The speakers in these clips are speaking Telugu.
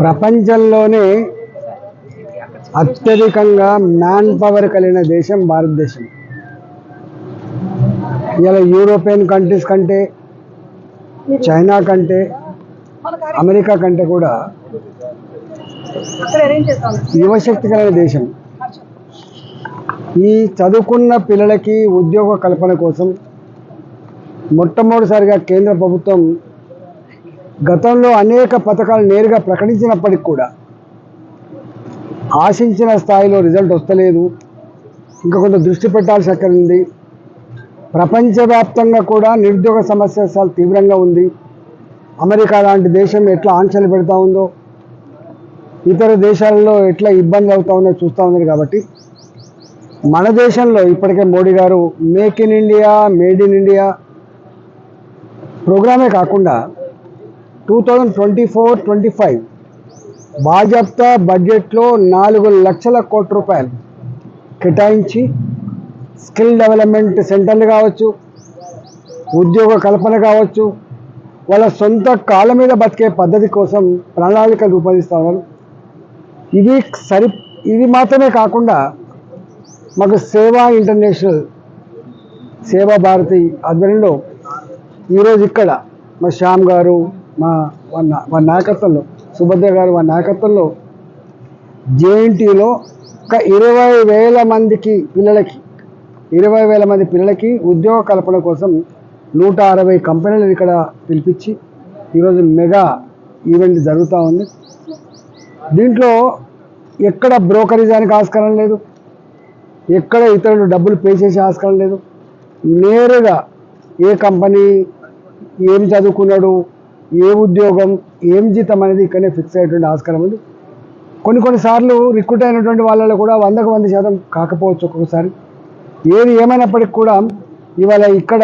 ప్రపంచంలోనే అత్యధికంగా మ్యాన్ పవర్ కలిగిన దేశం భారతదేశం. ఇలా యూరోపియన్ కంట్రీస్ కంటే చైనా కంటే అమెరికా కంటే కూడా యువశక్తి కలిగిన దేశం. ఈ చదువుకున్న పిల్లలకి ఉద్యోగ కల్పన కోసం మొట్టమొదటిసారిగా కేంద్ర ప్రభుత్వం గతంలో అనేక పథకాలు నేరుగా ప్రకటించినప్పటికి కూడా ఆశించిన స్థాయిలో రిజల్ట్ వస్తలేదు. ఇంకా కొంత దృష్టి పెట్టాల్సి అక్కడ ఉంది. ప్రపంచవ్యాప్తంగా కూడా నిరుద్యోగ సమస్య చాలా తీవ్రంగా ఉంది. అమెరికా లాంటి దేశం ఎట్లా ఆంక్షలు పెడతా ఉందో ఇతర దేశాలలో ఎట్లా ఇబ్బంది అవుతా ఉందో చూస్తూ ఉన్నారు కాబట్టి మన దేశంలో ఇప్పటికే మోడీ గారు make in India made in India ప్రోగ్రామే కాకుండా two thousand twenty four twenty five బాజప్తా బడ్జెట్లో నాలుగు లక్షల కోట్ల రూపాయలు కేటాయించి స్కిల్ డెవలప్మెంట్ సెంటర్లు కావచ్చు ఉద్యోగ కల్పన కావచ్చు వాళ్ళ సొంత కాళ్ళ మీద బతికే పద్ధతి కోసం ప్రణాళికలు రూపొందిస్తారు ఉన్నారు. ఇవి సరి ఇది మాత్రమే కాకుండా మాకు సేవా ఇంటర్నేషనల్ సేవా భారతి ఆధ్వర్యంలో ఈరోజు ఇక్కడ మా శ్యామ్ గారు మా మా నాయకత్వంలో సుభద్ర గారు మా నాయకత్వంలో జేఎన్టీలో ఒక ఇరవై వేల మందికి పిల్లలకి ఇరవై వేల మంది పిల్లలకి ఉద్యోగ కల్పన కోసం నూట అరవై కంపెనీలను ఇక్కడ పిలిపించి ఈరోజు మెగా ఈవెంట్ జరుగుతూ ఉంది. దీంట్లో ఎక్కడ బ్రోకరేజానికి ఆస్కారం లేదు ఎక్కడ ఇతరులు డబ్బులు పే చేసే ఆస్కారం లేదు. నేరుగా ఏ కంపెనీ ఏం చదువుకున్నాడు ఏ ఉద్యోగం ఏం జీతం అనేది ఇక్కడనే ఫిక్స్ అయ్యేటువంటి ఆస్కారం ఉంది. కొన్ని కొన్నిసార్లు రిక్రూట్ అయినటువంటి వాళ్ళలో కూడా వందకు వంద శాతం కాకపోవచ్చు ఒక్కొక్కసారి. ఏది ఏమైనప్పటికీ కూడా ఇవాళ ఇక్కడ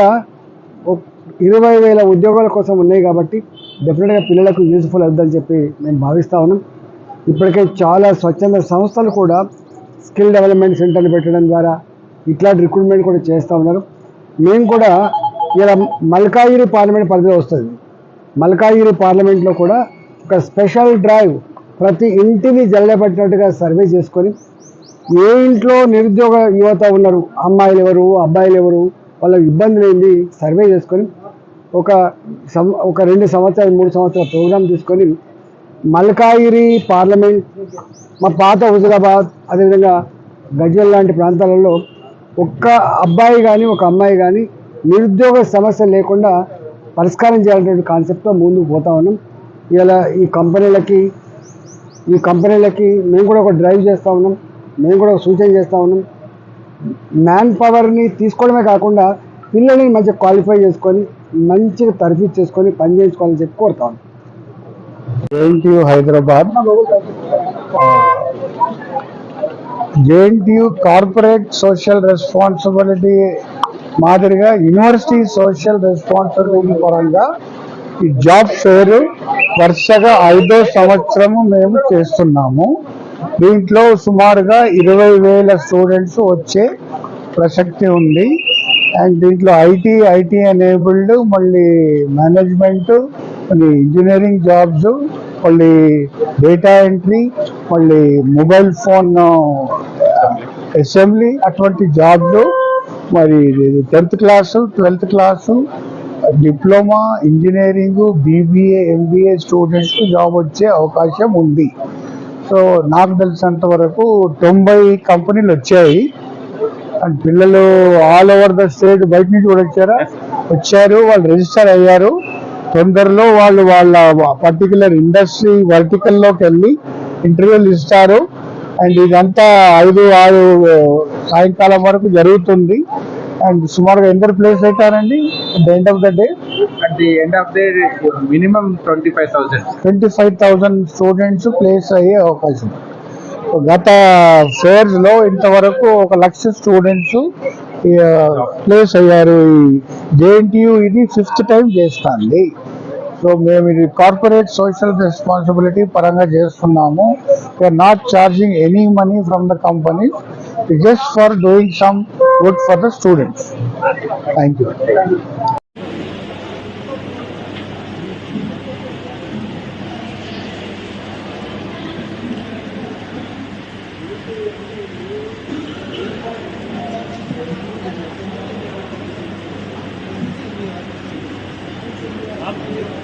ఇరవై వేల ఉద్యోగాల కోసం ఉన్నాయి కాబట్టి డెఫినెట్గా పిల్లలకు యూజ్ఫుల్ అవుతుందని చెప్పి నేను భావిస్తా ఉన్నాం. ఇప్పటికే చాలా స్వచ్ఛంద సంస్థలు కూడా స్కిల్ డెవలప్మెంట్ సెంటర్ని పెట్టడం ద్వారా ఇట్లాంటి రిక్రూట్మెంట్ కూడా చేస్తూ ఉన్నారు. మేము కూడా ఇలా మల్కాయిరి పార్లమెంట్ పరిధిలో వస్తుంది. మల్కాయిరి పార్లమెంట్లో కూడా ఒక స్పెషల్ డ్రైవ్ ప్రతి ఇంటిని జల్లెపట్టినట్టుగా సర్వే చేసుకొని ఏ ఇంట్లో నిరుద్యోగ యువత ఉన్నారు అమ్మాయిలు ఎవరు అబ్బాయిలు ఎవరు వాళ్ళ ఇబ్బందులు ఏంది సర్వే చేసుకొని ఒక సం ఒక రెండు సంవత్సరాలు మూడు సంవత్సరాల ప్రోగ్రాం తీసుకొని మల్కాయిరి పార్లమెంట్ మా పాత హుజురాబాద్ అదేవిధంగా గజ్వల్ లాంటి ప్రాంతాలలో ఒక్క అబ్బాయి కానీ ఒక అమ్మాయి కానీ నిరుద్యోగ సమస్య లేకుండా పరిష్కారం చేయాలనేటువంటి కాన్సెప్ట్తో ముందుకు పోతా ఉన్నాం. ఇలా ఈ కంపెనీలకి ఈ కంపెనీలకి మేము కూడా ఒక డ్రైవ్ చేస్తూ ఉన్నాం. మేము కూడా ఒక సూచన చేస్తూ ఉన్నాం. మ్యాన్ పవర్ని తీసుకోవడమే కాకుండా పిల్లల్ని మంచిగా క్వాలిఫై చేసుకొని మంచిగా తరఫీ చేసుకొని పని చేయించుకోవాలని చెప్పి కోరుతా ఉన్నాం. Hyderabad. JNTU corporate social responsibility మాదిరిగా యూనివర్సిటీ సోషల్ రెస్పాన్సిబిలిటీ పరంగా ఈ జాబ్ ఫేర్ వరుసగా ఐదో సంవత్సరము మేము చేస్తున్నాము. దీంట్లో సుమారుగా ఇరవై వేల స్టూడెంట్స్ వచ్చే ప్రసక్తి ఉంది. అండ్ దీంట్లో ఐటీ ఐటీ ఎనేబుల్డ్ మళ్ళీ మేనేజ్మెంట్ మళ్ళీ ఇంజనీరింగ్ జాబ్స్ మళ్ళీ డేటా ఎంట్రీ మళ్ళీ మొబైల్ ఫోన్ అసెంబ్లీ అటువంటి జాబ్స్ మరి tenth class twelfth class diploma engineering BBA MBA స్టూడెంట్స్కి జాబ్ వచ్చే అవకాశం ఉంది. సో నాకు తెలిసినంత వరకు తొంభై కంపెనీలు వచ్చాయి. అండ్ పిల్లలు ఆల్ ఓవర్ ద స్టేట్ బయట నుంచి కూడా వచ్చారా? వచ్చారు వాళ్ళు రిజిస్టర్ అయ్యారు. తొందరలో వాళ్ళు వాళ్ళ పర్టికులర్ ఇండస్ట్రీ వర్టికల్లోకి వెళ్ళి ఇంటర్వ్యూలు ఇస్తారు. అండ్ ఇదంతా ఐదు ఆరు సాయంకాలం వరకు జరుగుతుంది. అండ్ సుమారుగా ఎందరు ప్లేస్ అవుతారండి the end of the day at the end of the minimum 25000 twenty five thousand students place అయ్యే అవకాశం. గత ఫేర్స్లో ఇంతవరకు ఒక లక్ష స్టూడెంట్స్ ప్లేస్ అయ్యారు. జేఎన్టీయు ఇది ఫిఫ్త్ టైం చేస్తుంది. సో మేము ఇది కార్పొరేట్ సోషల్ రెస్పాన్సిబిలిటీ పరంగా చేస్తున్నాము. We are not charging any money from the just for doing some good for the students. Thank you. Thank you.